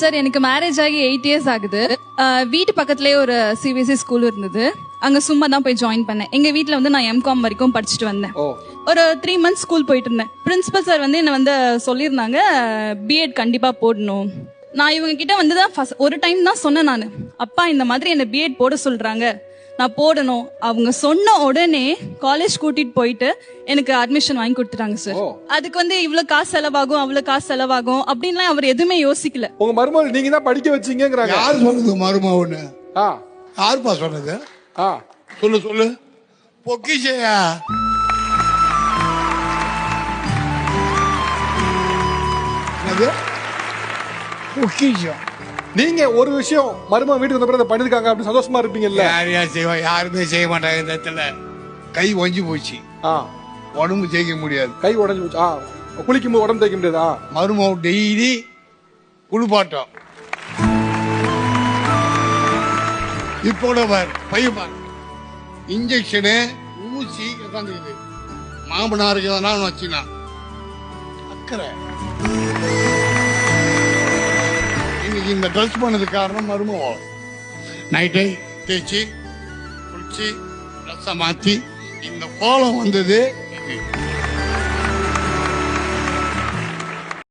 Sir எனக்கு marriage ஆகி eight years ஆகுது. வீட்டு பக்கத்துலேயே ஒரு சிபிஎஸ்சி ஸ்கூல் இருந்தது. அங்க சும்மா தான் போய் ஜாயின் பண்ணேன். எங்க வீட்ல வந்து நான் எம்காம் வரைக்கும் படிச்சுட்டு வந்தேன். ஒரு த்ரீ மந்த்ஸ் ஸ்கூல் போயிட்டு இருந்தேன். பிரின்சிபல் சார் வந்து என்ன வந்து சொல்லியிருந்தாங்க பிஎட் கண்டிப்பா போடணும். நான் இவங்க கிட்ட வந்து தான் ஒரு டைம் தான் சொன்னேன் நான். அப்பா இந்த மாதிரி என்ன பிஎட் போட சொல்றாங்க. நான் போடணும். அவங்க சொன்ன உடனே காலேஜ் கூட்டிட்டு போயிட்டு எனக்கு அட்மிஷன் வாங்கி கொடுத்துட்டாங்க சார். அதுக்கு வந்து இவ்வளவு காசு செலவாகும் அவ்வளவு காசு செலவாகும் அப்படின்லாம் அவர் எதுவுமே யோசிக்கல. உங்க மருமகள் நீங்க தான் படிக்க வச்சீங்கங்கறாங்க. யார் சொன்னது மருமகன்னு ஆ. யாருப்பா சொன்னது? ஆ. சொல்லு சொல்லு. பொக்கிஷையா? பொக்கிஷம். நீங்க ஒரு விஷயம் மருமகன் வீட்டுக்கு வந்த பிறகு அதை பண்ணிருக்காங்க அப்படின்னு சந்தோஷமா இருப்பீங்கல்ல? யார் யார் செய்வா யாருமே செய்ய மாட்டாங்க இந்த இடத்துல. கை ஒஞ்சி போச்சு. ஆ. உடம்பு தேய்க்க முடியாது. கை உடைஞ்சு போச்சு. ஆ. குளிக்கும் போது உடம்பு தேய்க்க முடியாதா? மருமகம் டெய்லி குளிப்பாட்டம். இப்போ பார் பையன் பார். இன்ஜெக்ஷனு ஊசி உட்காந்துக்குது மாமனாருக்கு எதனா வச்சுனா அக்கறை. இந்த ட்ரெஸ் பண்ணது காரணம் மருமகம் நைட்டை தேய்ச்சி குளிச்சு ட்ரெஸ்ஸை மாற்றி இந்த கோலம் வந்தது.